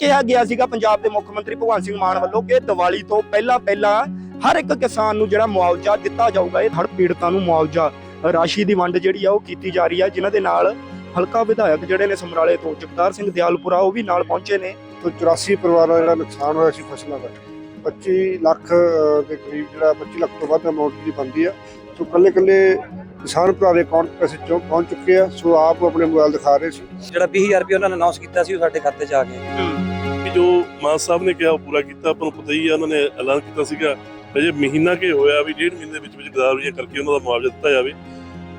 ਕਿਹਾ ਗਿਆ ਸੀਗਾ ਪੰਜਾਬ ਦੇ ਮੁੱਖ ਮੰਤਰੀ ਭਗਵੰਤ ਸਿੰਘ ਮਾਨ ਵੱਲੋਂ ਕਿ ਦੀਵਾਲੀ ਤੋਂ ਪਹਿਲਾਂ ਪਹਿਲਾਂ ਹਰ ਇੱਕ ਕਿਸਾਨ ਨੂੰ ਜਿਹੜਾ ਮੁਆਵਜ਼ਾ ਦਿੱਤਾ ਜਾਊਗਾ, ਇਹ ਹੜ੍ਹ ਪੀੜਤਾਂ ਨੂੰ ਮੁਆਵਜ਼ਾ ਰਾਸ਼ੀ ਦੀ ਵੰਡ ਜਿਹੜੀ ਆ ਉਹ ਕੀਤੀ ਜਾ ਰਹੀ ਆ, ਜਿਨ੍ਹਾਂ ਦੇ ਨਾਲ ਹਲਕਾ ਵਿਧਾਇਕ ਜਿਹੜੇ ਨੇ ਸਮਰਾਲੇ ਤੋਂ ਜਗਤਾਰ ਸਿੰਘ ਦਿਆਲਪੁਰਾ ਉਹ ਵੀ ਨਾਲ ਪਹੁੰਚੇ ਨੇ। ਤੋਂ 84 ਪਰਿਵਾਰਾਂ ਦਾ ਜਿਹੜਾ ਨੁਕਸਾਨ ਹੋਇਆ ਸੀ ਫਸਲਾਂ ਦਾ 25 ਲੱਖ ਦੇ ਕਰੀਬ ਜਿਹੜਾ 25 ਲੱਖ ਤੋਂ ਵੱਧ ਅਮਾਉਂਟ ਦੀ ਬਣਦੀ ਆ। ਸੋ ਕੱਲੇ ਕੱਲੇ ਕਿਸਾਨ ਭਰਾ ਦੇ ਅਕਾਊਂਟ ਪੈਸੇ ਚੋਂ ਪਹੁੰਚ ਚੁੱਕੇ ਆ ਸੋ ਆਪ ਆਪਣੇ ਮੋਬਾਈਲ ਦਿਖਾ ਰਹੇ ਸੀ। ਜਿਹੜਾ 20000 ਰੁਪਏ ਉਹਨਾਂ ਨੇ ਅਨਾਉਂਸ ਕੀਤਾ ਸੀ ਉਹ ਸਾਡੇ ਖਾਤੇ 'ਚ ਆ ਗਿਆ। ਕਿ ਜੋ ਮਾਨ ਸਾਹਿਬ ਨੇ ਕਿਹਾ ਉਹ ਪੂਰਾ ਕੀਤਾ ਆਪਾਂ ਨੂੰ ਪਤਾ ਹੀ ਆ ਉਹਨਾਂ ਨੇ ਐਲਾਨ ਕੀਤਾ ਸੀਗਾ ਅਜੇ ਮਹੀਨਾ ਕੇ ਹੋਇਆ ਵੀ ਡੇਢ ਮਹੀਨੇ ਦੇ ਵਿੱਚ ਵਿੱਚ ਗਦਾਵਰੀਆਂ ਕਰਕੇ ਉਹਨਾਂ ਦਾ ਮੁਆਵਜ਼ਾ ਦਿੱਤਾ ਜਾਵੇ।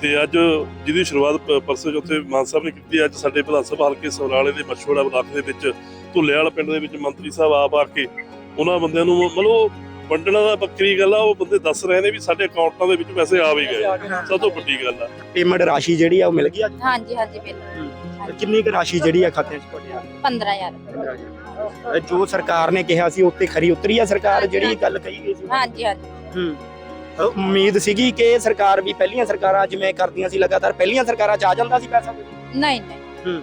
ਤੇ ਅੱਜ ਜਿਹਦੀ ਸ਼ੁਰੂਆਤ ਪਰਸੋਂ ਚੌਥੇ ਮਾਨ ਸਾਹਿਬ ਨੇ ਕੀਤੀ ਅੱਜ ਸਾਡੇ ਵਿਧਾਨ ਸਭਾ ਹਲਕੇ ਸਮਰਾਲੇ ਦੇ ਮਛੋੜਾ ਬਲਾਕ ਦੇ ਵਿੱਚ ਧੁੱਲੇਵਾਲ ਪਿੰਡ ਦੇ ਵਿੱਚ ਮੰਤਰੀ ਸਾਹਿਬ ਆਪ ਆ ਕੇ ਉਹਨਾਂ ਬੰਦਿਆਂ ਨੂੰ ਮਤਲਬ ਵੰਡਣਾ ਦਾ ਬੱਕਰੀ ਗੱਲ ਆ ਉਹ ਬੰਦੇ ਦੱਸ ਰਹੇ ਨੇ ਵੀ ਸਾਡੇ ਅਕਾਊਂਟਾਂ ਦੇ ਵਿੱਚ ਪੈਸੇ ਆ ਵੀ ਗਏ ਸਭ ਤੋਂ ਵੱਡੀ ਗੱਲ ਆ। ਪੇਮੈਂਟ ਰਾਸ਼ੀ ਜਿਹੜੀ ਆ ਉਹ ਮਿਲ ਗਈ ਅੱਜ? ਹਾਂਜੀ ਹਾਂਜੀ ਬਿੱਲ ਕਿੰਨੀ ਕੁ ਰਾਸ਼ੀ ਜਿਹੜੀ ਆ ਖਾਤਿਆਂ 'ਚ ਤੁਹਾਡੇ ਆ? 15000 ਅ, ਜੋ ਸਰਕਾਰ ਨੇ ਕਿਹਾ ਸੀ ਉੱਤੇ ਖਰੀ ਉਤਰੀ ਆ ਸਰਕਾਰ ਜਿਹੜੀ ਗੱਲ ਕਹੀ ਗਈ ਸੀ? ਹਾਂਜੀ ਹਾਂਜੀ। ਹੂੰ। ਉਮੀਦ ਸੀਗੀ ਕਿ ਸਰਕਾਰ ਵੀ ਪਹਿਲੀਆਂ ਸਰਕਾਰਾਂ ਜਿਵੇਂ ਕਰਦੀਆਂ ਸੀ ਲਗਾਤਾਰ ਪਹਿਲੀਆਂ ਸਰਕਾਰਾਂ 'ਚ ਆ ਜਾਂਦਾ ਸੀ ਪੈਸਾ? ਨਹੀਂ ਨਹੀਂ।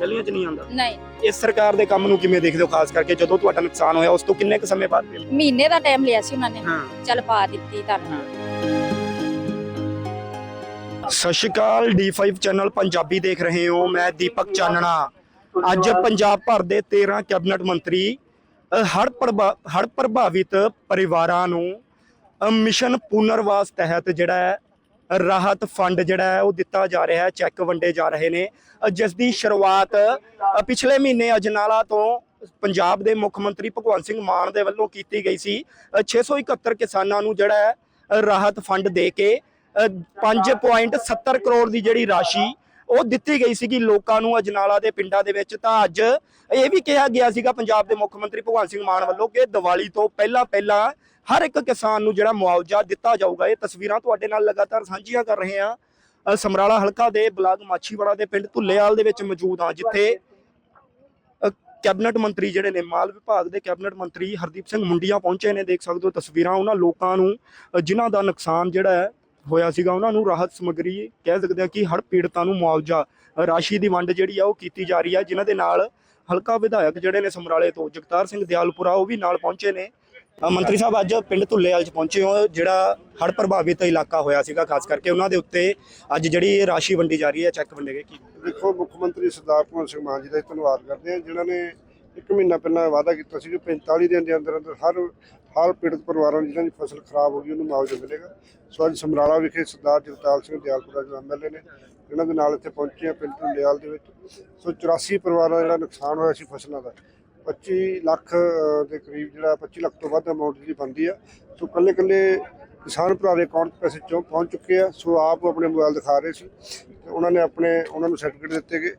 ਪਹਿਲੀਆਂ 'ਚ ਨਹੀਂ ਆਉਂਦਾ? ਨਹੀਂ। ਇਸ ਸਰਕਾਰ ਦੇ ਕੰਮ ਨੂੰ ਕਿਵੇਂ ਦੇਖਦੇ ਹੋ ਖਾਸ ਕਰਕੇ ਜਦੋਂ ਤੁਹਾਡਾ ਨੁਕਸਾਨ ਹੋਇਆ ਉਸ ਤੋਂ ਕਿੰਨੇ ਕੁ ਸਮੇਂ ਬਾਅਦ? ਮਹੀਨੇ ਦਾ ਟਾਈਮ ਲਿਆ ਸੀ ਉਹਨਾਂ ਨੇ। ਹਾਂ। ਚੱਲ ਪਾ ਦਿੱਤੀ ਤੁਹਾਨੂੰ। ਸਤਿ ਸ਼੍ਰੀ ਅਕਾਲ D5 ਚੈਨਲ ਪੰਜਾਬੀ ਦੇਖ ਰਹੇ ਹੋ। ਮੈਂ ਦੀਪਕ ਚਾਨਣਾ। ਅੱਜ ਪੰਜਾਬ ਭਰ ਦੇ 13 ਕੈਬਨਿਟ ਮੰਤਰੀ ਹੜ ਪ੍ਰਭਾਵਿਤ ਪਰਿਵਾਰਾਂ ਨੂੰ ਅ, ਮਿਸ਼ਨ ਪੁਨਰਵਾਸ ਤਹਿਤ ਜਿਹੜਾ ਹੈ ਰਾਹਤ ਫੰਡ ਜਿਹੜਾ ਹੈ ਉਹ ਦਿੱਤਾ ਜਾ ਰਿਹਾ ਹੈ ਚੈੱਕ ਵੰਡੇ ਜਾ ਰਹੇ ਨੇ। ਜਿਸ ਦੀ ਸ਼ੁਰੂਆਤ ਪਿਛਲੇ ਮਹੀਨੇ ਅਜਨਾਲਾ ਤੋਂ ਪੰਜਾਬ ਦੇ ਮੁੱਖ ਮੰਤਰੀ ਭਗਵੰਤ ਸਿੰਘ ਮਾਨ ਦੇ ਵੱਲੋਂ ਕੀਤੀ ਗਈ ਸੀ। ਅ, 671 ਕਿਸਾਨਾਂ ਨੂੰ ਜਿਹੜਾ ਹੈ ਰਾਹਤ ਫੰਡ ਦੇ ਕੇ ਅ, 5.70 ਕਰੋੜ ਦੀ ਜਿਹੜੀ ਰਾਸ਼ੀ ਉਹ ਦਿੱਤੀ ਗਈ ਸੀਗੀ ਲੋਕਾਂ ਨੂੰ ਅਜਨਾਲਾ ਦੇ ਪਿੰਡਾਂ ਦੇ ਵਿੱਚ। ਤਾਂ ਅੱਜ ਇਹ ਵੀ ਕਿਹਾ ਗਿਆ ਸੀਗਾ ਪੰਜਾਬ ਦੇ ਮੁੱਖ ਮੰਤਰੀ ਭਗਵੰਤ ਸਿੰਘ ਮਾਨ ਵੱਲੋਂ ਕਿ ਦੀਵਾਲੀ ਤੋਂ ਪਹਿਲਾਂ ਪਹਿਲਾਂ ਹਰ ਇੱਕ ਕਿਸਾਨ ਨੂੰ ਜਿਹੜਾ ਮੁਆਵਜ਼ਾ ਦਿੱਤਾ ਜਾਊਗਾ। ਇਹ ਤਸਵੀਰਾਂ ਤੁਹਾਡੇ ਨਾਲ ਲਗਾਤਾਰ ਸਾਂਝੀਆਂ ਕਰ ਰਹੇ ਹਾਂ। ਸਮਰਾਲਾ ਹਲਕਾ ਦੇ ਬਲਾਕ ਮਾਛੀਵਾੜਾ ਦੇ ਪਿੰਡ ਧੁੱਲੇਵਾਲ ਦੇ ਵਿੱਚ ਮੌਜੂਦ ਹਾਂ, ਜਿੱਥੇ ਕੈਬਨਿਟ ਮੰਤਰੀ ਜਿਹੜੇ ਨੇ, ਮਾਲ ਵਿਭਾਗ ਦੇ ਕੈਬਨਿਟ ਮੰਤਰੀ ਹਰਦੀਪ ਸਿੰਘ ਮੁੰਡੀਆਂ ਪਹੁੰਚੇ ਨੇ। ਦੇਖ ਸਕਦੇ ਹੋ ਤਸਵੀਰਾਂ ਉਹਨਾਂ ਲੋਕਾਂ ਨੂੰ ਜਿਨ੍ਹਾਂ ਦਾ ਨੁਕਸਾਨ ਜਿਹੜਾ ਹੈ ਹੋਇਆ ਸੀਗਾ, ਉਹਨਾਂ ਨੂੰ ਰਾਹਤ ਸਮੱਗਰੀ ਕਹਿ ਸਕਦੇ ਆ ਕਿ ਹੜ੍ਹ ਪੀੜਤਾਂ ਨੂੰ ਮੁਆਵਜ਼ਾ ਰਾਸ਼ੀ ਦੀ ਵੰਡ ਜਿਹੜੀ ਆ ਉਹ ਕੀਤੀ ਜਾ ਰਹੀ ਆ, ਜਿਨ੍ਹਾਂ ਦੇ ਨਾਲ ਹਲਕਾ ਵਿਧਾਇਕ ਜਿਹੜੇ ਨੇ ਸਮਰਾਲੇ ਤੋਂ ਜਗਤਾਰ ਸਿੰਘ ਦਿਆਲਪੁਰਾ, ਉਹ ਵੀ ਨਾਲ ਪਹੁੰਚੇ ਨੇ। ਮੰਤਰੀ ਸਾਹਿਬ ਅੱਜ ਪਿੰਡ ਧੁੱਲੇਵਾਲ ਚ ਪਹੁੰਚੇ ਹੋ ਜਿਹੜਾ ਹੜ੍ਹ ਪ੍ਰਭਾਵਿਤ ਇਲਾਕਾ ਹੋਇਆ ਸੀਗਾ, ਖਾਸ ਕਰਕੇ ਉਹਨਾਂ ਦੇ ਉੱਤੇ ਅੱਜ ਜਿਹੜੀ ਰਾਸ਼ੀ ਵੰਡੀ ਜਾ ਰਹੀ ਹੈ, ਚੈੱਕ ਵੰਡੇ ਗਏ ਕੀ? ਦੇਖੋ, ਮੁੱਖ ਮੰਤਰੀ ਸਰਦਾਰ ਭਗਵੰਤ ਸਿੰਘ ਮਾਨ ਜੀ ਦਾ ਧੰਨਵਾਦ ਕਰਦੇ ਆ ਜਿਨ੍ਹਾਂ ਨੇ ਇੱਕ ਮਹੀਨਾ ਪਹਿਲਾਂ ਵਾਅਦਾ ਕੀਤਾ ਸੀ ਕਿ 45 ਦਿਨ ਦੇ ਅੰਦਰ ਅੰਦਰ ਹਰ ਹਰ ਪੀੜਤ ਪਰਿਵਾਰਾਂ ਨੂੰ ਜਿਹਨਾਂ ਦੀ ਫਸਲ ਖਰਾਬ ਹੋ ਗਈ, ਉਹਨੂੰ ਮੁਆਵਜ਼ਾ ਮਿਲੇਗਾ। ਸੋ ਅੱਜ ਸਮਰਾਲਾ ਵਿਖੇ ਸਰਦਾਰ ਜਗਤਾਰ ਸਿੰਘ ਦਿਆਲਪੁਰਾ ਜੋ ਐਮਐਲਏ ਨੇ, ਇਹਨਾਂ ਦੇ ਨਾਲ ਇੱਥੇ ਪਹੁੰਚੇ ਆ ਪਿੰਡ ਢੁੰਡੇਵਾਲ ਦੇ ਵਿੱਚ। ਸੋ 84 ਪਰਿਵਾਰਾਂ ਦਾ ਜਿਹੜਾ ਨੁਕਸਾਨ ਹੋਇਆ ਸੀ ਫਸਲਾਂ ਦਾ 25 ਲੱਖ ਦੇ ਕਰੀਬ ਜਿਹੜਾ 25 ਲੱਖ ਤੋਂ ਵੱਧ ਅਮਾਉਂਟ ਦੀ ਬਣਦੀ ਆ। ਸੋ ਕੱਲੇ ਕੱਲੇ ਕਿਸਾਨ ਭਰਾ ਦੇ ਅਕਾਊਂਟ ਪੈਸੇ ਚੋਂ, ਪਹੁੰਚ ਚੁੱਕੇ ਆ। ਸੋ ਆਪ ਆਪਣੇ ਮੋਬਾਈਲ ਦਿਖਾ ਰਹੇ ਸੀ। ਤੇ ਉਹਨਾਂ ਨੇ ਆਪਣੇ, ਉਹਨਾਂ ਨੂੰ ਸਰਟੀਫਿਕੇਟ ਦਿੱਤੇ ਗਏ।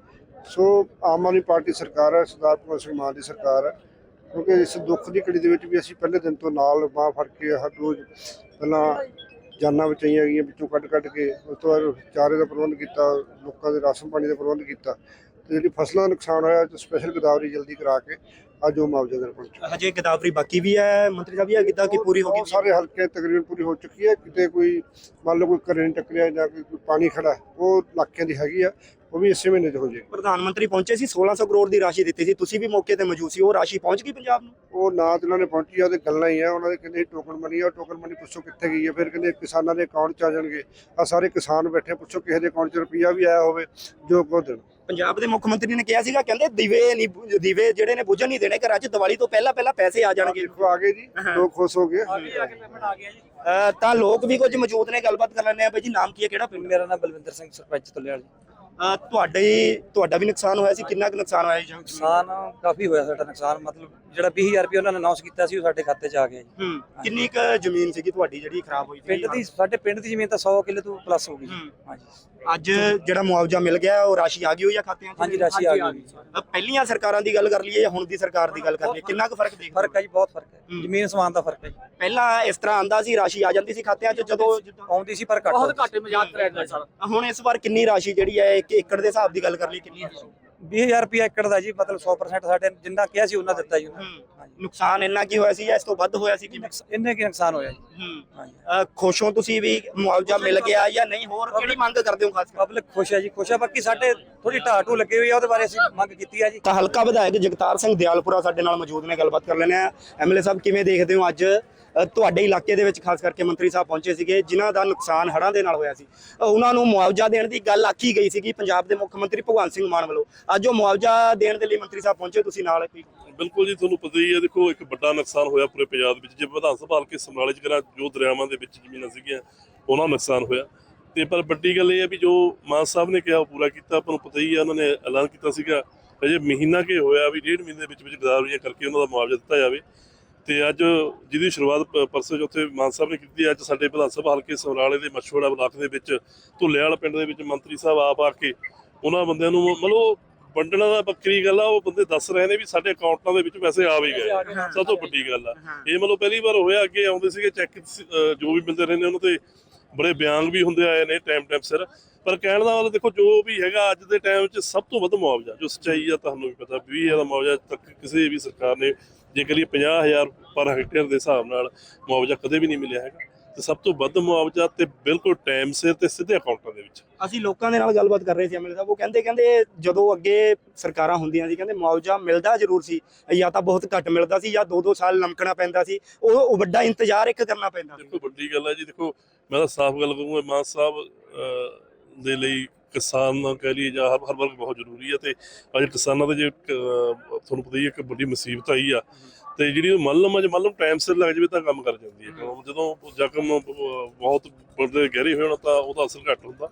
ਸੋ ਆਮ ਆਦਮੀ ਪਾਰਟੀ ਸਰਕਾਰ ਹੈ ਸਰਦਾਰ ਭਗਵੰਤ ਸਿੰਘ ਮਾਨ ਦੀ ਸਰਕਾਰ ਹੈ। ਕਿਉਂਕਿ ਇਸ ਦੁੱਖ ਦੀ ਘੜੀ ਦੇ ਵਿੱਚ ਵੀ ਅਸੀਂ ਪਹਿਲੇ ਦਿਨ ਤੋਂ ਨਾਲ ਬਾਹ ਫੜ ਕੇ ਹਰ ਰੋਜ਼ ਪਹਿਲਾਂ ਜਾਨਾਂ ਬਚਾਈਆਂ ਗਈਆਂ ਵਿੱਚੋਂ ਕੱਢ ਕੱਢ ਕੇ ਉਸ ਤੋਂ ਬਾਅਦ ਚਾਰੇ ਦਾ ਪ੍ਰਬੰਧ ਕੀਤਾ ਲੋਕਾਂ ਦੇ ਰਾਸ਼ਨ ਪਾਣੀ ਦਾ ਪ੍ਰਬੰਧ ਕੀਤਾ। ਤੇ ਜਿਹੜੀ ਫਸਲਾਂ ਦਾ ਨੁਕਸਾਨ ਹੋਇਆ ਤੇ ਸਪੈਸ਼ਲ ਗਦਾਵਰੀ ਜਲਦੀ ਕਰਾ ਕੇ ਅੱਜ ਉਹ ਮੁਆਵਜ਼ਾ ਦੇਣ ਪਹੁੰਚੇ। ਹਜੇ ਗਦਾਵਰੀ ਬਾਕੀ ਵੀ ਹੈ ਮੰਤਰੀ ਸਾਹਿਬ ਇਹ ਕਿੱਦਾਂ ਕਿ ਪੂਰੀ ਹੋ ਗਈ? ਸਾਰੇ ਹਲਕੇ ਤਕਰੀਬਨ ਪੂਰੀ ਹੋ ਚੁੱਕੀ ਹੈ। ਕਿਤੇ ਕੋਈ ਮੰਨ ਲਓ ਕੋਈ ਘਰੇ ਨਹੀਂ ਟੱਕਰਿਆ ਜਾਂ ਕੋਈ ਪਾਣੀ ਖੜਾ ਉਹ ਇਲਾਕਿਆਂ ਦੀ ਹੈਗੀ ਆ। ਉਹ ਵੀ ਇਸੇ ਮਹੀਨੇ 'ਚ ਹੋ ਜਾਏ ਪ੍ਰਧਾਨ ਮੰਤਰੀ ਪਹੁੰਚੇ ਸੀ 1600 ਕਰੋੜ ਦੀ ਰਾਸ਼ੀ ਦਿੱਤੀ ਸੀ। ਤੁਸੀਂ ਵੀ ਮੌਕੇ ਤੇ ਮੌਜੂਦ ਸੀ ਉਹ ਰਾਸ਼ੀ ਪਹੁੰਚ ਗਈ ਪੰਜਾਬ ਨੂੰ? ਉਹ ਨਾ ਤੇ ਉਹਨਾਂ ਨੇ ਪਹੁੰਚੀ ਆ ਤੇ ਗੱਲਾਂ ਹੀ ਆ। ਉਹਨਾਂ ਦੇ ਕਹਿੰਦੇ ਟੋਕਨ ਮਨੀ ਆ ਟੋਕਨ ਮਨੀ ਪੁੱਛੋ ਕਿੱਥੇ ਗਈ ਹੈ ਫਿਰ ਕਹਿੰਦੇ ਕਿਸਾਨਾਂ ਦੇ ਅਕਾਊਂਟ 'ਚ ਆ ਜਾਣਗੇ। ਆ ਸਾਰੇ ਕਿਸਾਨ ਬੈਠੇ ਪੁੱਛੋ ਕਿਸੇ ਦੇ ਅਕਾਊਂਟ 'ਚ ਰੁਪਈਆ ਵੀ ਆਇਆ ਹੋਵੇ ਜੋ ਕੋ ਦੇਣ। ਪੰਜਾਬ ਦੇ ਮੁੱਖ ਮੰਤਰੀ ਨੇ ਕਿਹਾ ਸੀਗਾ ਕਹਿੰਦੇ ਦੀਵੇ ਨਹੀਂ ਦੀਵੇ ਜਿਹੜੇ ਨੇ ਬੁਝਣ ਨਹੀਂ ਦੇਣੇ ਘਰਾਂ 'ਚ ਦੀਵਾਲੀ ਤੋਂ ਪਹਿਲਾਂ ਪਹਿਲਾਂ ਪੈਸੇ ਆ ਜਾਣਗੇ। ਦੇਖੋ ਆ ਗਏ ਜੀ ਲੋਕ ਖੁਸ਼ ਹੋ ਗਏ। ਅਹ ਤਾਂ ਲੋਕ ਵੀ ਕੁਝ ਮੌਜੂਦ ਨੇ ਗੱਲਬਾਤ ਕਰ ਲੈਂਦੇ ਆ ਬਾਈ ਜੀ ਨਾਮ ਕੀ ਹੈ ਕਿਹੜਾ ਪਿੰਡ? ਮੇਰਾ ਨਾਮ ਬਲਵਿੰਦਰ ਸਿੰਘ ਸਰਪੰਚ ਤੁੱਲੇਵਾਲ ਜੀ। ਤੁਹਾਡੇ ਤੁਹਾਡਾ ਵੀ ਨੁਕਸਾਨ ਹੋਇਆ ਸੀ ਕਿੰਨਾ ਕੁ ਨੁਕਸਾਨ ਹੋਇਆ ਜੀ? ਨੁਕਸਾਨ ਕਾਫੀ ਹੋਇਆ ਸਾਡਾ ਨੁਕਸਾਨ ਮਤਲਬ ਜਿਹੜਾ 20000 ਰੁਪਏ ਉਹਨਾਂ ਨੇ ਅਨਾਉਂਸ ਕੀਤਾ ਸੀ ਉਹ ਸਾਡੇ ਖਾਤੇ 'ਚ ਆ ਗਿਆ ਜੀ। ਹੂੰ ਕਿੰਨੀ ਕੁ ਜ਼ਮੀਨ ਸੀਗੀ ਤੁਹਾਡੀ ਜਿਹੜੀ ਖਰਾਬ ਹੋਈ ਸੀ? ਪਿੰਡ ਦੀ ਸਾਡੇ ਪਿੰਡ ਦੀ ਜ਼ਮੀਨ ਤਾਂ 100 ਕਿੱਲੇ ਤੋਂ ਪਲੱਸ ਹੋ ਗਈ ਜੀ। ਹਾਂਜੀ। ਅੱਜ ਜਿਹੜਾ ਮੁਆਵਜ਼ਾ ਮਿਲ ਗਿਆ ਉਹ ਰਾਸ਼ੀ ਆ ਗਈ ਹੋਈ ਆ ਖਾਤਿਆਂ 'ਚ? ਹਾਂਜੀ ਰਾਸ਼ੀ ਆ ਗਈ ਪਹਿਲੀਆਂ ਸਰਕਾਰਾਂ ਦੀ ਗੱਲ ਕਰ ਲਈਏ ਜਾਂ ਹੁਣ ਦੀ ਸਰਕਾਰ ਦੀ ਗੱਲ ਕਰ ਲਈਏ ਕਿੰਨਾ ਕੁ ਫ਼ਰਕ ਦੇਖਦੇ ਫ਼ਰਕ ਹੈ ਜੀ ਬਹੁਤ ਫ਼ਰਕ ਹੈ। ਜ਼ਮੀਨ ਸਮਾਨ ਦਾ ਫ਼ਰਕ ਹੈ ਜੀ। ਪਹਿਲਾਂ ਇਸ ਤਰ੍ਹਾਂ ਆਂਦਾ ਸੀ ਰਾਸ਼ੀ ਆ ਜਾਂਦੀ ਸੀ ਖਾਤਿਆਂ 'ਚ ਜਦੋਂ ਆਉਂਦੀ ਸੀ ਪਰ ਘੱਟ ਬਹੁਤ ਘੱਟ ਮਜ਼ਾਕ ਕਰਿਆ ਜਾਂਦਾ ਸਰ ਹੁਣ ਇਸ ਵਾਰ ਕਿੰਨੀ ਰਾਸ਼ੀ ਜਿਹੜੀ ਹੈ ਇੱਕ ਏਕੜ ਦੇ ਹਿਸਾਬ ਦੀ ਗੱਲ ਕਰ ਲਈ ਕਿੰਨੀ ਹੈ 20000 ਰੁਪਏ ਏਕੜ ਦਾ ਜੀ ਮਤਲਬ 100% ਸਾਡੇ ਜਿੰਨਾ ਕਿਹਾ ਸੀ ਉਹਨਾਂ ਦਿੱਤਾ ਜੀ ਉਹਨਾਂ ਹੂੰ। ਹਾਂਜੀ। ਨੁਕਸਾਨ ਇੰਨਾ ਕੀ ਹੋਇਆ ਸੀ ਜਾਂ ਇਸ ਤੋਂ ਵੱਧ ਹੋਇਆ ਸੀ ਕਿਵੇਂ ਇੰਨੇ ਕੀ ਨੁਕਸਾਨ ਹੋਇਆ ਜੀ। ਹੂੰ। ਹਾਂਜੀ। ਖੁਸ਼ ਹੋ ਤੁਸੀਂ ਵੀ ਮੁਆਵਜ਼ਾ ਮਿਲ ਗਿਆ ਜਾਂ ਨਹੀਂ? ਹੋਰ ਕਿਹੜੀ ਮੰਗ ਕਰਦੇ ਹੋ ਖਾਸ ਕਰ ਪਬਲਿਕ ਖੁਸ਼ ਹੈ ਜੀ ਖੁਸ਼ ਹੈ। ਬਾਕੀ ਸਾਡੇ ਥੋੜੀ ਢਾਟੂ ਲੱਗੀ ਹੋਈ ਆ ਉਹਦੇ ਬਾਰੇ ਅਸੀਂ ਮੰਗ ਕੀਤੀ ਆ ਜੀ। ਤਾਂ ਹਲਕਾ ਵਿਧਾਇਕ ਜਗਤਾਰ ਸਿੰਘ ਦਿਆਲਪੁਰਾ ਸਾਡੇ ਨਾਲ ਮੌਜੂਦ ਨੇ ਗੱਲਬਾਤ ਕਰ ਲੈਣੇ ਆ ਐਮਐਲਏ ਸਾਹਿਬ ਕਿਵੇਂ ਦੇਖਦੇ ਹੋ ਅੱਜ ਤੁਹਾਡੇ ਇਲਾਕੇ ਦੇ ਵਿੱਚ ਖਾਸ ਕਰਕੇ ਮੰਤਰੀ ਸਾਹਿਬ ਪਹੁੰਚੇ ਸੀਗੇ, ਜਿਨ੍ਹਾਂ ਦਾ ਨੁਕਸਾਨ ਹੜ੍ਹਾਂ ਦੇ ਨਾਲ ਹੋਇਆ ਸੀ। ਉਹਨਾਂ ਨੂੰ ਮੁਆਵਜ਼ਾ ਦੇਣ ਦੀ ਗੱਲ ਆਖੀ ਗਈ ਸੀਗੀ ਪੰਜਾਬ ਦੇ ਮੁੱਖ ਮੰਤਰੀ ਭਗਵੰਤ ਸਿੰਘ ਮਾਨ ਵੱਲੋਂ। ਅੱਜ ਉਹ ਮੁਆਵਜ਼ਾ ਦੇਣ ਦੇ ਲਈ ਮੰਤਰੀ ਸਾਹਿਬ ਪਹੁੰਚੇ, ਤੁਸੀਂ ਨਾਲ ਬਿਲਕੁਲ ਜੀ, ਤੁਹਾਨੂੰ ਪਤਾ ਹੀ ਹੈ, ਦੇਖੋ, ਇੱਕ ਵੱਡਾ ਨੁਕਸਾਨ ਹੋਇਆ ਪੂਰੇ ਪੰਜਾਬ ਵਿੱਚ। ਜੇ ਵਿਧਾਨ ਸਭਾ ਹਲਕੇ ਸਮਰਾਲੇ ਚ ਕਰਾਂ, ਜੋ ਦਰਿਆਵਾਂ ਦੇ ਵਿੱਚ ਜ਼ਮੀਨਾਂ ਸੀਗੀਆਂ, ਉਹਨਾਂ ਦਾ ਨੁਕਸਾਨ ਹੋਇਆ। ਤੇ ਪਰ ਵੱਡੀ ਗੱਲ ਇਹ ਹੈ ਵੀ ਜੋ ਮਾਨ ਸਾਹਿਬ ਨੇ ਕਿਹਾ, ਉਹ ਪੂਰਾ ਕੀਤਾ ਆਪਾਂ ਨੂੰ ਪਤਾ ਹੀ ਹੈ, ਉਹਨਾਂ ਨੇ ਐਲਾਨ ਕੀਤਾ ਸੀਗਾ ਅਜੇ ਮਹੀਨਾ ਕੇ ਹੋਇਆ ਵੀ ਡੇਢ ਮਹੀਨੇ ਦੇ ਵਿੱਚ ਵਿੱਚ ਗਦਾਵਰੀਆਂ ਕਰਕੇ ਉਹਨਾਂ ਦਾ ਮੁਆਵਜ਼ਾ ਦਿੱਤਾ ਜਾਵੇ। ਤੇ ਅੱਜ ਜਿਹਦੀ ਸ਼ੁਰੂਆਤ ਪ- ਪਰਸੋਂ ਚੌਥੇ ਮਾਨ ਸਾਹਿਬ ਨੇ ਕੀਤੀ ਅੱਜ ਸਾਡੇ ਵਿਧਾਨ ਸਭਾ ਹਲਕੇ ਸਮਰਾਲੇ ਦੇ ਮਛੋੜਾ ਬਲਾਕ ਦੇ ਵਿੱਚ ਧੁੱਲੇਵਾਲ ਪਿੰਡ ਦੇ ਵਿੱਚ ਮੰਤਰੀ ਸਾਹਿਬ ਆਪ ਆ ਕੇ ਉਹਨਾਂ ਬੰਦਿਆਂ ਨੂੰ ਮਤਲਬ ਵੰਡਣਾ ਦਾ ਵੱਖਰੀ ਗੱਲ ਆ ਉਹ ਬੰਦੇ ਦੱਸ ਰਹੇ ਨੇ ਵੀ ਸਾਡੇ ਅਕਾਊਂਟਾਂ ਦੇ ਵਿੱਚ ਪੈਸੇ ਆ ਵੀ ਗਏ। ਸਭ ਤੋਂ ਵੱਡੀ ਗੱਲ ਆ। ਇਹ ਮਤਲਬ ਪਹਿਲੀ ਵਾਰ ਹੋਇਆ ਅੱਗੇ ਆਉਂਦੇ ਸੀਗੇ ਚੈੱਕ ਜੋ ਵੀ ਮਿਲਦੇ ਰਹਿੰਦੇ ਉਹਨਾਂ ਤੇ ਬੜੇ ਬਿਆਨ ਵੀ ਹੁੰਦੇ ਆਏ ਨੇ ਟਾਈਮ ਟਾਈਮ ਸਿਰ। ਪਰ ਕਹਿਣ ਦਾ ਮਤਲਬ ਦੇਖੋ ਜੋ ਵੀ ਹੈਗਾ ਅੱਜ ਦੇ ਟਾਈਮ 'ਚ ਸਭ ਤੋਂ ਵੱਧ ਮੁਆਵਜ਼ਾ ਜੋ ਸੱਚਾਈ ਆ ਤੁਹਾਨੂੰ ਵੀ ਪਤਾ 20000 ਦਾ ਮੁਆਵਜ਼ਾ ਤੱਕ ਕਿਸੇ ਵੀ ਸਰਕਾਰ ਨੇ ਜੇ ਕਰੀਏ 50000 ਪਰ ਹੈਕਟੇਅਰ ਦੇ ਹਿਸਾਬ ਨਾਲ ਮੁਆਵਜ਼ਾ ਕਦੇ ਵੀ ਨਹੀਂ ਮਿਲਿਆ ਹੈਗਾ ਤੇ ਸਭ ਤੋਂ ਵੱਧ ਮੁਆਵਜ਼ਾ ਤੇ ਬਿਲਕੁਲ ਟਾਈਮ ਸਿਰ ਤੇ ਸਿੱਧੇ ਅਕਾਊਂਟਾਂ ਦੇ ਵਿੱਚ। ਅਸੀਂ ਲੋਕਾਂ ਦੇ ਨਾਲ ਗੱਲਬਾਤ ਕਰ ਰਹੇ ਸੀ ਐਮਐਲਏ ਸਾਹਿਬ ਉਹ ਕਹਿੰਦੇ ਕਹਿੰਦੇ ਜਦੋਂ ਅੱਗੇ ਸਰਕਾਰਾਂ ਹੁੰਦੀਆਂ ਸੀ ਕਹਿੰਦੇ ਮੁਆਵਜ਼ਾ ਮਿਲਦਾ ਜ਼ਰੂਰ ਸੀ ਜਾਂ ਤਾਂ ਬਹੁਤ ਘੱਟ ਮਿਲਦਾ ਸੀ ਜਾਂ 2-2 ਸਾਲ ਲੰਮਕਣਾ ਪੈਂਦਾ ਸੀ ਉਹ ਵੱਡਾ ਇੰਤਜ਼ਾਰ ਇੱਕ ਕਰਨਾ ਪੈਂਦਾ ਸੀ। ਦੇਖੋ ਵੱਡੀ ਗੱਲ ਹੈ ਜੀ ਦੇਖੋ ਮੈਂ ਤਾਂ ਸਾਫ਼ ਗੱਲ ਕਰੂੰਗਾ ਮਾਨ ਸਾਹਿਬ ਦੇ ਲਈ ਕਿਸਾਨ ਕਹਿ ਲਈਏ ਜਾਂ ਹਰ ਵਰਗ ਬਹੁਤ ਜ਼ਰੂਰੀ ਹੈ ਤੇ ਅੱਜ ਕਿਸਾਨਾਂ ਦੇ ਜੇ ਤੁਹਾਨੂੰ ਪਤਾ ਹੀ ਹੈ ਇੱਕ ਵੱਡੀ ਮੁਸੀਬਤ ਆਈ ਆ। ਤੇ ਜਿਹੜੀ ਉਹ ਮੱਲਮ ਅਜ ਮੱਲਮ ਟਾਈਮ ਸਿਰ ਲੱਗ ਜਾਵੇ ਤਾਂ ਕੰਮ ਕਰ ਜਾਂਦੀ ਹੈ। ਜਦੋਂ ਜ਼ਖਮ ਬਹੁਤ ਵੱਡੇ ਗਹਿਰੇ ਹੋਣ ਤਾਂ ਉਹਦਾ ਅਸਰ ਘੱਟ ਹੁੰਦਾ।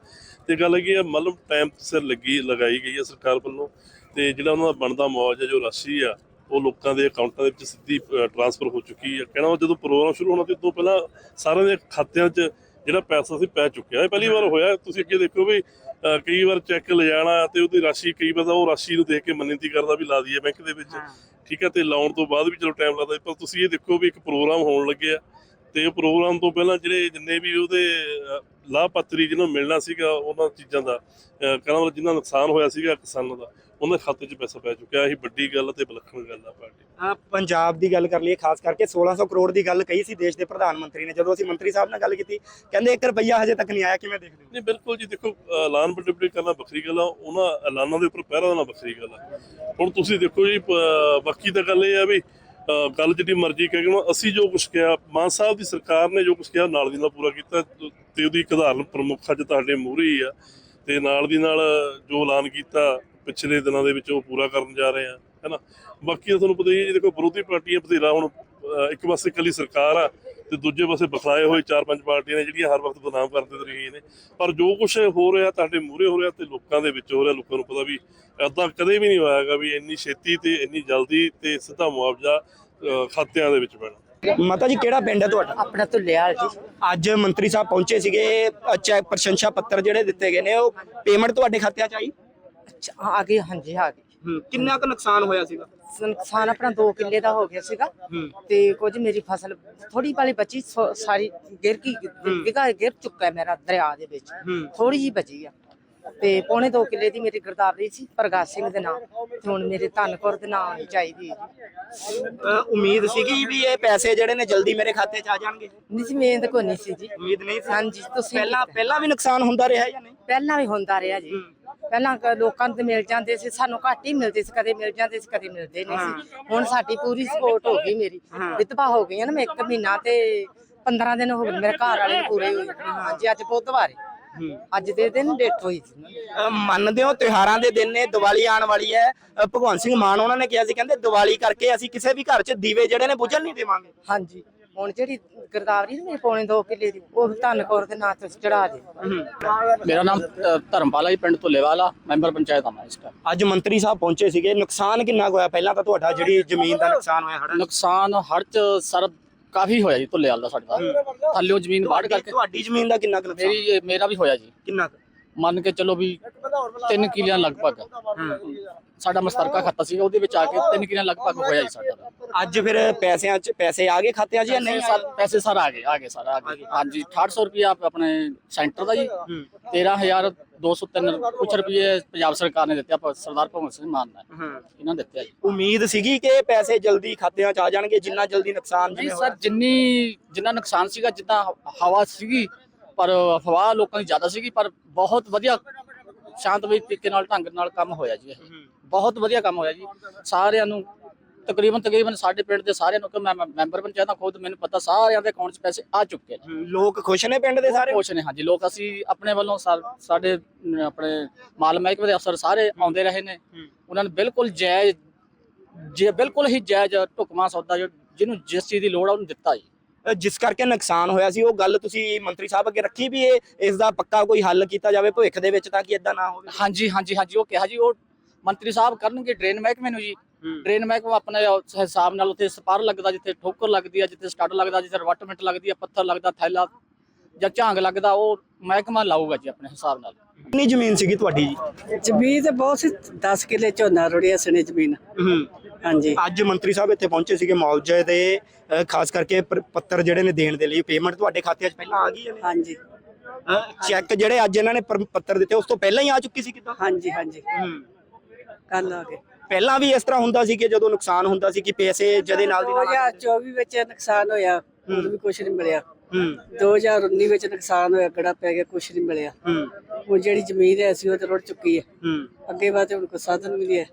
ਤੇ ਗੱਲ ਹੈਗੀ ਆ ਮੱਲਮ ਟਾਈਮ ਸਿਰ ਲੱਗੀ ਲਗਾਈ ਗਈ ਹੈ ਸਰਕਾਰ ਵੱਲੋਂ। ਤੇ ਜਿਹੜਾ ਉਹਨਾਂ ਦਾ ਬਣਦਾ ਮੁਆਵਜ਼ਾ ਜੋ ਰਾਸ਼ੀ ਆ ਉਹ ਲੋਕਾਂ ਦੇ ਅਕਾਊਂਟਾਂ ਦੇ ਵਿੱਚ ਸਿੱਧੀ ਟ੍ਰਾਂਸਫਰ ਹੋ ਚੁੱਕੀ ਹੈ ਕਹਿਣਾ ਜਦੋਂ ਪ੍ਰੋਗਰਾਮ ਸ਼ੁਰੂ ਹੋਣਾ ਤੇ ਤੋਂ ਪਹਿਲਾਂ ਸਾਰਿਆਂ ਦੇ ਖਾਤਿਆਂ 'ਚ ਜਿਹੜਾ ਪੈਸਾ ਸੀ ਪੈ ਚੁੱਕਿਆ ਇਹ ਪਹਿਲੀ ਵਾਰ ਹੋਇਆ ਤੁਸੀਂ ਅੱਗੇ ਦੇਖੋ ਵੀ ਕਈ ਵਾਰ ਚੈੱਕ ਲਿਜਾਣਾ ਤੇ ਉਹਦੀ ਰਾਸ਼ੀ ਕਈ ਵਾਰ ਉਹ ਰਾਸ਼ੀ ਨੂੰ ਦੇਖ ਕੇ ਮੰਨਤੀ ਕਰਦਾ ਵੀ ਲਾ ਦਈਏ ਬੈਂਕ ਦੇ ਵਿੱਚ। ਠੀਕ ਹੈ ਤੇ ਲਾਉਣ ਤੋਂ ਬਾਅਦ ਵੀ ਚਲੋ ਟਾਈਮ ਲੱਗਦਾ ਪਰ ਤੁਸੀਂ ਇਹ ਦੇਖੋ ਵੀ ਇੱਕ ਪ੍ਰੋਗਰਾਮ ਹੋਣ ਲੱਗਿਆ। ਤੇ ਉਹ ਪ੍ਰੋਗਰਾਮ ਤੋਂ ਪਹਿਲਾਂ ਜਿਹੜੇ ਜਿੰਨੇ ਵੀ ਉਹਦੇ ਲਾਭਪਾਤਰੀ ਜਿਹਨਾਂ ਮਿਲਣਾ ਸੀਗਾ ਉਹਨਾਂ ਚੀਜ਼ਾਂ ਦਾ ਅਹ, ਕਹਿਣਾ ਮਤਲਬ ਜਿੰਨਾ ਨੁਕਸਾਨ ਹੋਇਆ ਸੀਗਾ ਕਿਸਾਨਾਂ ਦਾ ਉਹਨਾਂ ਦੇ ਖਾਤੇ 'ਚ ਪੈਸਾ ਪੈ ਚੁੱਕਿਆ ਇਹ ਵੱਡੀ ਗੱਲ ਤੇ ਵਿਲੱਖਣ ਗੱਲ ਆ ਪਾਰਟੀ ਅ, ਪੰਜਾਬ ਦੀ ਗੱਲ ਕਰ ਲਈਏ ਖਾਸ ਕਰਕੇ 1600 ਕਰੋੜ ਦੀ ਗੱਲ ਕਹੀ ਸੀ ਦੇਸ਼ ਦੇ ਪ੍ਰਧਾਨ ਮੰਤਰੀ ਨੇ ਜਦੋਂ ਅਸੀਂ ਮੰਤਰੀ ਸਾਹਿਬ ਨਾਲ ਗੱਲ ਕੀਤੀ ਕਹਿੰਦੇ 1 ਰੁਪਈਆ ਹਜੇ ਤੱਕ ਨਹੀਂ ਆਇਆ ਕਿਵੇਂ ਦੇਖਦੇ ਹੋ? ਨਹੀਂ ਬਿਲਕੁਲ ਜੀ ਦੇਖੋ ਐਲਾਨ ਵੱਡੇ ਕਰਨਾ ਵੱਖਰੀ ਗੱਲ ਆ ਉਹਨਾਂ ਐਲਾਨਾਂ ਦੇ ਉੱਪਰ ਪਹਿਰਾ ਦੇਣਾ ਵੱਖਰੀ ਗੱਲ ਆ। ਹੁਣ ਤੁਸੀਂ ਦੇਖੋ ਜੀ ਬਾਕੀ ਤਾਂ ਗੱਲ ਇਹ ਆ ਵੀ ਗੱਲ ਜਿਹੜੀ ਮਰਜ਼ੀ ਕਹਿ ਕੇ ਅਸੀਂ ਜੋ ਕੁਝ ਕਿਹਾ ਮਾਨ ਸਾਹਿਬ ਦੀ ਸਰਕਾਰ ਨੇ ਜੋ ਕੁਝ ਕਿਹਾ ਨਾਲ ਦੀ ਨਾਲ ਪੂਰਾ ਕੀਤਾ ਤੇ ਉਹਦੀ ਇੱਕ ਪ੍ਰਮੁੱਖ ਅੱਜ ਤੁਹਾਡੇ ਮੂਹਰੇ ਹੀ ਆ ਤੇ ਨਾਲ ਦੀ ਨਾਲ ਜੋ ਐਲਾਨ ਕੀਤਾ ਪਿਛਲੇ ਦਿਨਾਂ ਦੇ ਵਿੱਚ ਉਹ ਪੂਰਾ ਕਰਨ ਜਾ ਰਹੇ ਆ ਹੈਨਾ? ਬਾਕੀ ਤਾਂ ਤੁਹਾਨੂੰ ਪਤਾ ਹੀ ਹੈ ਜੀ ਦੇਖੋ ਵਿਰੋਧੀ ਪਾਰਟੀਆਂ ਬਥੇਰਾ ਹੁਣ ਇੱਕ ਪਾਸੇ ਇਕੱਲੀ ਸਰਕਾਰ ਆ ਤੇ ਦੂਜੇ ਪਾਸੇ ਬਖਲਾਏ ਹੋਏ ਚਾਰ ਪੰਜ ਪਾਰਟੀਆਂ ਨੇ ਜਿਹੜੀਆਂ ਹਰ ਵਕਤ ਬਦਨਾਮ ਕਰਦੇ ਰਹੀਆਂ ਨੇ। ਪਰ ਜੋ ਕੁਝ ਹੋ ਰਿਹਾ ਤੁਹਾਡੇ ਮੂਹਰੇ ਹੋ ਰਿਹਾ ਤੇ ਲੋਕਾਂ ਦੇ ਵਿੱਚ ਹੋ ਰਿਹਾ ਲੋਕਾਂ ਨੂੰ ਪਤਾ ਵੀ ਐਦਾਂ ਕਦੇ ਵੀ ਨਹੀਂ ਹੋਇਆਗਾ ਵੀ ਇੰਨੀ ਛੇਤੀ ਤੇ ਇੰਨੀ ਜਲਦੀ ਤੇ ਸਿੱਧਾ ਮੁਆਵਜ਼ਾ ਖਾਤਿਆਂ ਦੇ ਵਿੱਚ ਪੈਣਾ। ਮਾਤਾ ਜੀ ਕਿਹੜਾ ਪਿੰਡ ਹੈ ਤੁਹਾਡਾ? ਆਪਣਾ ਧੁੱਲੇਵਾਲ ਜੀ। ਅੱਜ ਮੰਤਰੀ ਸਾਹਿਬ ਪਹੁੰਚੇ ਸੀਗੇ ਚੈੱਕ ਪ੍ਰਸ਼ੰਸਾ ਪੱਤਰ ਜਿਹੜੇ ਦਿੱਤੇ ਗਏ ਨੇ ਉਹ ਪੇਮੈਂਟ ਤੁਹਾਡੇ ਖਾਤੇ 'ਚ ਆਈ? ਅੱਛਾ, ਆ ਗਏ ਹਾਂਜੀ ਆ ਗਏ ਕਿੰਨਾ ਕੁ ਨੁਕਸਾਨ ਹੋਇਆ ਸੀਗਾ? ਨੁਕਸਾਨ ਆਪਣਾ 2 ਕਿੱਲੇ ਦਾ ਹੋ ਗਿਆ ਸੀਗਾ। ਤੇ ਕੁਝ ਮੇਰੀ ਫਸਲ ਥੋੜੀ ਵਾਲੀ ਬਚੀ ਸੋ- ਸਾਰੀ ਗਿਰ ਕੀ ਵਿਗਾ ਗਿਰ ਚੁੱਕਾ ਹੈ ਮੇਰਾ ਦਰਿਆ ਦੇ ਵਿੱਚ। ਥੋੜੀ ਜੀ ਬਚੀ ਆ। ਤੇ ਪੌਣੇ 2 ਕਿੱਲੇ ਦੀ ਮੇਰੀ ਗਰਦਾਵਰੀ ਸੀ ਪ੍ਰਗਾਸ ਸਿੰਘ ਦੇ ਨਾਮ ਤੇ ਹੁਣ ਮੇਰੇ ਧਨਕੌਰ ਦੇ ਨਾਮ ਆਉਣੀ ਚਾਹੀਦੀ ਹੈ ਜੀ। ਅ, ਉਮੀਦ ਸੀਗੀ ਵੀ ਇਹ ਪੈਸੇ ਜਿਹੜੇ ਨੇ ਜਲਦੀ ਮੇਰੇ ਖਾਤੇ 'ਚ ਆ ਜਾਣਗੇ? ਨਹੀਂ ਸੀ ਮਿਹਨਤ ਕੋਈ ਨਹੀਂ ਸੀ ਜੀ। ਉਮੀਦ ਨਹੀਂ ਸੀ? ਹਾਂਜੀ ਤੁਸੀਂ ਪਹਿਲਾਂ ਪਹਿਲਾਂ ਵੀ ਨੁਕਸਾਨ ਹੁੰਦਾ ਰਿਹਾ ਜਾਂ ਨਹੀਂ? ਪਹਿਲਾਂ ਵੀ ਹੁੰਦਾ ਰਿਹਾ ਜੀ। ਪਹਿਲਾਂ ਕ- ਲੋਕਾਂ ਨੂੰ ਤੇ ਮਿਲ ਜਾਂਦੇ ਸੀ ਸਾਨੂੰ ਘੱਟ ਹੀ ਮਿਲਦੇ ਸੀ ਕਦੇ ਮਿਲ ਜਾਂਦੇ ਸੀ ਕਦੇ ਮਿਲਦੇ ਨਹੀਂ ਸੀ। ਹੁਣ ਸਾਡੀ ਪੂਰੀ ਸਪੋਰਟ ਹੋ ਗਈ ਮੇਰੀ। ਵਿਧਵਾ ਹੋ ਗਈ ਆ ਨਾ ਮੈਂ ਇੱਕ ਮਹੀਨਾ ਤੇ 15 ਦਿਨ ਹੋ ਗਏ ਮੇਰੇ ਘਰ ਵਾਲੇ ਨੂੰ ਪੂਰੇ ਹੋਏ। ਹਾਂਜੀ ਅੱਜ ਬੁੱਧਵਾਰ ਹੈ। ਅੱਜ ਦੇ ਦਿਨ ਡੇਟ ਹੋਈ ਸੀ। ਨਾ। ਮੰਨਦੇ ਹੋ ਤਿਉਹਾਰਾਂ ਦੇ ਦਿਨ ਨੇ ਦੀਵਾਲੀ ਆਉਣ ਵਾਲੀ ਹੈ। ਅ, ਭਗਵੰਤ ਸਿੰਘ ਮਾਨ ਉਹਨਾਂ ਨੇ ਕਿਹਾ ਸੀ ਕਹਿੰਦੇ ਦੀਵਾਲੀ ਕਰਕੇ ਅਸੀਂ ਕਿਸੇ ਵੀ ਘਰ 'ਚ ਦੀਵੇ ਜਿਹੜੇ ਨੇ ਬੁਝਣ ਨਹੀਂ ਦੇਵਾਂਗੇ। ਹਾਂਜੀ। ਹੁਣ ਜਿਹੜੀ ਗਰਦਾਵਰੀ ਨਾ ਮੇਰੇ ਪੌਣੇ 2 ਕਿੱਲੇ ਦੀ ਉਹ ਧੰਨਕੌਰ ਦੇ ਨਾਂ ਤੇ ਚੜਾ ਦੇ ਮੇਰਾ ਨਾਮ ਧਰਮਪਾਲ ਜੀ, ਪਿੰਡ ਧੁੱਲੇਵਾਲਾ ਮੈਂਬਰ ਪੰਚਾਇਤ ਹਾਂ ਮੈਂ ਇਸ ਦਾ ਅੱਜ ਮੰਤਰੀ ਸਾਹਿਬ ਪਹੁੰਚੇ ਸੀਗੇ ਨੁਕਸਾਨ ਕਿੰਨਾ ਕੁ ਹੋਇਆ? ਪਹਿਲਾਂ ਤਾਂ ਤੁਹਾਡਾ ਜਿਹੜੀ ਜ਼ਮੀਨ ਦਾ ਨੁਕਸਾਨ ਹੋਇਆ ਹੜਾ ਨੁਕਸਾਨ ਹੜ ਚ ਸਰ ਕਾਫੀ ਹੋਇਆ ਜੀ ਧੁੱਲੇਵਾਲ ਦਾ ਸਾਡਾ ਥੱਲਿਓ ਜ਼ਮੀਨ ਬਾੜ ਕਰਕੇ ਤੁਹਾਡੀ ਜ਼ਮੀਨ ਦਾ ਕਿੰਨਾ ਕੁ ਨੁਕਸਾਨ? ਮੇਰੀ ਮੇਰਾ ਵੀ ਹੋਇਆ ਜੀ। ਕਿੰਨਾ ਕੁ? ਮੰਨ ਕੇ ਚੱਲੋ ਵੀ 3 ਕਿਲਿਆਂ ਲਗਭਗ। ਸਾਡਾ ਮਸਤਰਕਾ ਖਾਤਾ ਸੀ ਉਹਦੇ ਵਿੱਚ ਆ ਕੇ 3 ਕਿਲਿਆਂ ਲਗਭਗ ਹੋਇਆ ਜੀ ਸਾਡਾ। ਅੱਜ ਫਿਰ ਪੈਸਿਆਂ 'ਚ ਪੈਸੇ ਆ ਗਏ ਖਾਤਿਆਂ 'ਚ ਜਾਂ ਨਹੀਂ ਸਰ ਪੈਸੇ ਸਰ ਆ ਗਏ ਆ ਗਏ ਸਰ ਆ ਗਏ। ਹਾਂਜੀ 6800 ਰੁਪਇਆ ਆਪਣੇ ਸੈਂਟਰ ਦਾ ਜੀ। 13203 ਕੁਛ ਰੁਪਏ ਪੰਜਾਬ ਸਰਕਾਰ ਨੇ ਦਿੱਤੇ ਆਪਾਂ ਸਰਦਾਰ ਭਗਵੰਤ ਸਿੰਘ ਮਾਨ ਨੇ। ਇਹਨਾਂ ਨੇ ਦਿੱਤੇ ਆ ਜੀ। ਉਮੀਦ ਸੀਗੀ ਕਿ ਪੈਸੇ ਜਲਦੀ ਖਾਤਿਆਂ 'ਚ ਆ ਜਾਣਗੇ ਜਿੰਨਾ ਜਲਦੀ ਨੁਕਸਾਨ ਨਹੀਂ ਜਿਵੇਂ ਸਰ ਜਿੰਨੀ ਜਿੰਨਾ ਨੁਕਸਾਨ ਸੀਗਾ ਜਿੱਦਾਂ ਹਵਾ ਸੀਗੀ ਪਰ ਹਵਾ ਲੋਕਾਂ ਦੀ ਜ਼ਿਆਦਾ ਸੀਗੀ ਪਰ ਬਹੁਤ ਵਧੀਆ ਸ਼ਾਂਤਮਈ ਤਰੀਕੇ ਨਾਲ ਢੰਗ ਨਾਲ ਕੰਮ ਹੋਇਆ ਜੀ ਇਹ। ਬਹੁਤ ਵਧੀਆ ਕੰਮ ਹੋਇਆ ਜੀ। ਸਾਰਿਆਂ ਨੂੰ ਤਕਰੀਬਨ ਤਕਰੀਬਨ ਸਾਡੇ ਪਿੰਡ ਦੇ ਸਾਰਿਆਂ ਨੂੰ ਕਿ ਮੈਂ ਮੈਂਬਰ ਪੰਚਾਇਤ ਹਾਂ ਖੁਦ ਮੈਨੂੰ ਪਤਾ ਸਾਰਿਆਂ ਦੇ ਅਕਾਊਂਟ 'ਚ ਪੈਸੇ ਆ ਚੁੱਕੇ ਨੇ। ਲੋਕ ਖੁਸ਼ ਨੇ ਪਿੰਡ ਦੇ ਸਾਰੇ? ਖੁਸ਼ ਨੇ ਹਾਂਜੀ। ਲੋਕ ਅਸੀਂ ਆਪਣੇ ਵੱਲੋਂ ਸਾਡੇ ਆਪਣੇ ਮਾਲ ਮਹਿਕਮੇ ਦੇ ਅਫਸਰ ਸਾਰੇ ਆਉਂਦੇ ਰਹੇ ਨੇ। ਉਹਨਾਂ ਨੇ ਬਿਲਕੁਲ ਜਾਇਜ਼ ਜੇ ਬਿਲਕੁਲ ਹੀ ਜਾਇਜ਼ ਢੁਕਵਾਂ ਸੌਦਾ ਜੋ ਜਿਹਨੂੰ ਜਿਸ ਚੀਜ਼ ਦੀ ਲੋੜ ਆ ਉਹਨੂੰ ਦਿੱਤਾ ਜੀ। ਜਿਸ ਕਰਕੇ ਨੁਕਸਾਨ ਹੋਇਆ ਸੀ ਉਹ ਗੱਲ ਤੁਸੀਂ ਮੰਤਰੀ ਸਾਹਿਬ ਅੱਗੇ ਰੱਖੀ ਵੀ ਇਹ ਇਸ ਦਾ ਪੱਕਾ ਕੋਈ ਹੱਲ ਕੀਤਾ ਜਾਵੇ ਭਵਿੱਖ ਦੇ ਵਿੱਚ ਤਾਂ ਕਿ ਇਦਾਂ ਨਾ ਹੋਵੇ। ਹਾਂਜੀ ਹਾਂਜੀ ਹਾਂਜੀ ਉਹ ਕਿਹਾ ਜੀ ਉਹ ਮੰਤਰੀ ਸਾਹਿਬ ਕਰਨਗੇ ਡਰੇਨ ਮਹਿਕਮੇ ਨੂੰ ਜੀ। ਡਰੇਨ ਮਹਿਕਮਾ ਆਪਣੇ ਹਿਸਾਬ ਨਾਲ ਉੱਥੇ ਸਪਾਰ ਲੱਗਦਾ ਜਿੱਥੇ ਠੋਕਰ ਲੱਗਦੀ ਆ ਜਿੱਥੇ ਸਟੱਡ ਲੱਗਦਾ ਜਿੱਥੇ ਰਵਟਮੈਂਟ ਲੱਗਦੀ ਆ ਪੱਥਰ ਲੱਗਦਾ ਥੈਲਾ ਜਾਂ ਝਾਂਗ ਲੱਗਦਾ ਉਹ ਮਹਿਕਮਾ ਲਾਊਗਾ ਜੀ ਆਪਣੇ ਹਿਸਾਬ ਨਾਲ। ਕਿੰਨੀ ਜ਼ਮੀਨ ਸੀਗੀ ਤੁਹਾਡੀ ਜੀ? ਜ਼ਮੀਨ ਤੇ ਬਹੁਤ ਸੀ 10 ਕਿੱਲੇ ਝੋਨਾ ਰੁੜਿਆ ਸਣੇ ਜ਼ਮੀਨ। ਹਾਂਜੀ। ਅੱਜ ਮੰਤਰੀ ਸਾਹਿਬ ਇੱਥੇ ਪਹੁੰਚੇ ਸੀਗੇ ਮੁਆਵਜ਼ੇ ਦੇ ਅ, ਖਾਸ ਕਰਕੇ ਪੱਤਰ ਜਿਹੜੇ ਨੇ ਦੇਣ ਦੇ ਲਈ ਪੇਮੈਂਟ ਤੁਹਾਡੇ ਖਾਤੇ 'ਚ ਪਹਿਲਾਂ ਆ ਗਈ ਹੈ ਹਾਂਜੀ। ਚੈੱਕ ਜਿਹੜੇ ਅੱਜ ਇਹਨਾਂ ਨੇ ਪਰ- ਪੱਤਰ ਦਿੱਤੇ ਉਸ ਤੋਂ ਪਹਿਲਾਂ ਹੀ ਆ ਚੁੱਕੀ ਸੀ ਕਿਦਾਂ? ਹਾਂਜੀ ਹਾਂਜੀ। ਕੱਲ ਆ ਗਏ। ਪਹਿਲਾਂ ਵੀ ਇਸ ਤਰ੍ਹਾਂ ਹੁੰਦਾ ਸੀ ਕਿ ਜਦੋਂ ਨੁਕਸਾਨ ਹੁੰਦਾ ਸੀ ਕਿ ਪੈਸੇ ਜਦੇ ਨਾਲ ਦੀ ਨਾਲ 2024 ਵਿੱਚ ਨੁਕਸਾਨ ਹੋਇਆ ਹੋਰ ਵੀ ਕੁਝ ਨਹੀਂ ਮਿਲਿਆ। 2019 ਵਿੱਚ ਨੁਕਸਾਨ ਹੋਇਆ ਗੜਾ ਪੈ ਗਿਆ ਕੁਝ ਨਹੀਂ ਮਿਲਿਆ। ਹੂੰ। ਉਹ ਜਿਹੜੀ ਜ਼ਮੀਨ ਹੈ ਸੀ ਉਹ ਤੇ ਰੁੜ ਚੁੱਕੀ ਹੈ। ਹੂੰ। ਅੱਗੇ ਬਾਅਦ ਹੁਣ ਕੋਈ ਸਾਧਨ ਵੀ ਨਹੀਂ ਹੈ।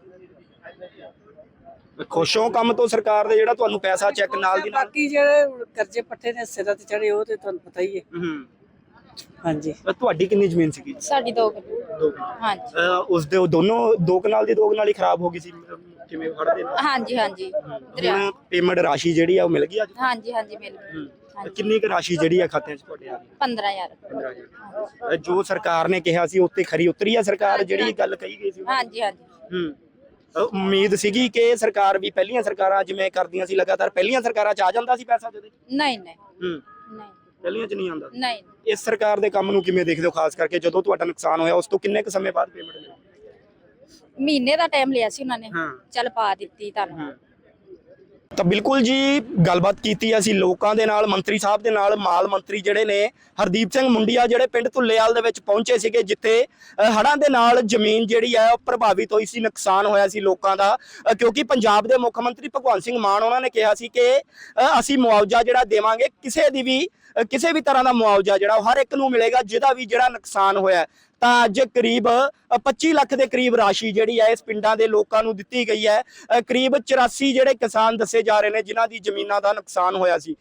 ਖੁਸ਼ ਹੋ ਕੰਮ ਤੋਂ ਸਰਕਾਰ ਦੇ ਜਿਹੜਾ ਤੁਹਾਨੂੰ ਪੈਸਾ ਚੈੱਕ ਨਾਲ ਦੀ ਨਾਲ? ਬਾਕੀ ਜਿਹੜੇ ਹੁਣ ਕਰਜ਼ੇ ਪੱਠੇ ਨੇ ਸਿਰਾਂ ਤੇ ਚੜੇ ਉਹ ਤੇ ਤੁਹਾਨੂੰ ਪਤਾ ਹੀ ਹੈ। ਹੂੰ। ਹਾਂਜੀ। ਤੁਹਾਡੀ ਕਿੰਨੀ ਜ਼ਮੀਨ ਸੀਗੀ? ਸਾਡੀ ਦੋ ਕਿੱਲੇ। ਦੋ ਹਾਂਜੀ। ਉਸ ਦੇ ਉਹ ਦੋਨੋਂ ਦੋ ਕਨਾਲ ਦੀ ਦੋ ਕਨਾਲ ਹੀ ਖਰਾਬ ਹੋ ਗਈ ਸੀ ਕਿਵੇਂ ਫੜਦੇ ਹਾਂਜੀ ਹਾਂਜੀ। ਦਰਿਆ। ਪੇਮੈਂਟ ਰਾਸ਼ੀ ਜਿਹੜੀ ਆ ਉਹ ਮਿਲ ਗਈ ਅੱਜ? ਹਾਂਜੀ ਹਾਂਜੀ ਮਿਲ ਗਈ। ਕਿੰਨੀ ਕੁ ਰਾਸ਼ੀ ਜਿਹੜੀ ਆ ਖਾਤਿਆਂ 'ਚ ਤੁਹਾਡੇ ਆ? ਗਈ 15000 ਅ, ਜੋ ਸਰਕਾਰ ਨੇ ਕਿਹਾ ਸੀ ਉੱਤੇ ਖਰੀ ਉਤਰੀ ਆ ਸਰਕਾਰ ਜਿਹੜੀ ਗੱਲ ਕਹੀ ਗਈ ਸੀ? ਹਾਂਜੀ ਹਾਂਜੀ। ਹੂੰ। ਅ, ਉਮੀਦ ਸੀਗੀ ਕਿ ਸਰਕਾਰ ਵੀ ਪਹਿਲੀਆਂ ਸਰਕਾਰਾਂ ਜਿਵੇਂ ਕਰਦੀਆਂ ਸੀ ਲਗਾਤਾਰ ਪਹਿਲੀਆਂ ਸਰਕਾਰਾਂ 'ਚ ਆ ਜਾਂਦਾ ਸੀ ਪੈਸਾ ਜਦੇ? ਨਹੀਂ ਨਹੀਂ। ਹੂੰ। ਨਹੀਂ। ਪਹਿਲੀਆਂ 'ਚ ਨਹੀਂ ਆਉਂਦਾ? ਨਹੀਂ। ਇਸ ਸਰਕਾਰ ਦੇ ਕੰਮ ਨੂੰ ਕਿਵੇਂ ਦੇਖਦੇ ਹੋ ਖਾਸ ਕਰਕੇ ਜਦੋਂ ਤੁਹਾਡਾ ਨੁਕਸਾਨ ਹੋਇਆ ਉਸ ਤੋਂ ਕਿੰਨੇ ਕੁ ਸਮੇਂ ਬਾਅਦ ਪੇਮੈਂਟ ਮਿਲੀ? ਮਹੀਨੇ ਦਾ ਟਾਈਮ ਲਿਆ ਸੀ ਉਹਨਾਂ ਨੇ। ਹਾਂ। ਚੱਲ ਪਾ ਦਿੱਤੀ ਤੁਹਾਨੂੰ। ਤਾਂ ਬਿਲਕੁਲ ਜੀ ਗੱਲਬਾਤ ਕੀਤੀ ਅਸੀਂ ਲੋਕਾਂ ਦੇ ਨਾਲ ਮੰਤਰੀ ਸਾਹਿਬ ਦੇ ਨਾਲ ਮਾਲ ਮੰਤਰੀ ਜਿਹੜੇ ਨੇ ਹਰਦੀਪ ਸਿੰਘ ਮੁੰਡੀਆ ਜਿਹੜੇ ਪਿੰਡ ਧੁੱਲੇਵਾਲ ਦੇ ਵਿੱਚ ਪਹੁੰਚੇ ਸੀਗੇ ਜਿੱਥੇ ਅ, ਹੜ੍ਹਾਂ ਦੇ ਨਾਲ ਜ਼ਮੀਨ ਜਿਹੜੀ ਹੈ ਉਹ ਪ੍ਰਭਾਵਿਤ ਹੋਈ ਸੀ ਨੁਕਸਾਨ ਹੋਇਆ ਸੀ ਲੋਕਾਂ ਦਾ ਕਿਉਂਕਿ ਪੰਜਾਬ ਦੇ ਮੁੱਖ ਮੰਤਰੀ ਭਗਵੰਤ ਸਿੰਘ ਮਾਨ ਉਹਨਾਂ ਨੇ ਕਿਹਾ ਸੀ ਕਿ ਅਸੀਂ ਮੁਆਵਜ਼ਾ ਜਿਹੜਾ ਦੇਵਾਂਗੇ ਕਿਸੇ ਦੀ ਵੀ ਕਿਸੇ ਵੀ ਤਰ੍ਹਾਂ ਦਾ ਮੁਆਵਜ਼ਾ ਜਿਹੜਾ ਉਹ ਹਰ ਇੱਕ ਨੂੰ ਮਿਲੇਗਾ ਜਿਹਦਾ ਵੀ ਜਿਹੜਾ ਨੁਕਸਾਨ ਹੋਇਆ। ਤਾਂ ਅੱਜ ਕਰੀਬ ਅ, 25 ਲੱਖ ਦੇ ਕਰੀਬ ਰਾਸ਼ੀ ਜਿਹੜੀ ਹੈ ਇਸ ਪਿੰਡਾਂ ਦੇ ਲੋਕਾਂ ਨੂੰ ਦਿੱਤੀ ਗਈ ਹੈ। ਕਰੀਬ 84 ਜਿਹੜੇ ਕਿਸਾਨ ਦੱਸੇ ਜਾ ਰਹੇ ਨੇ ਜਿਨ੍ਹਾਂ ਦੀ ਜ਼ਮੀਨਾਂ ਦਾ ਨੁਕਸਾਨ ਹੋਇਆ ਸੀ।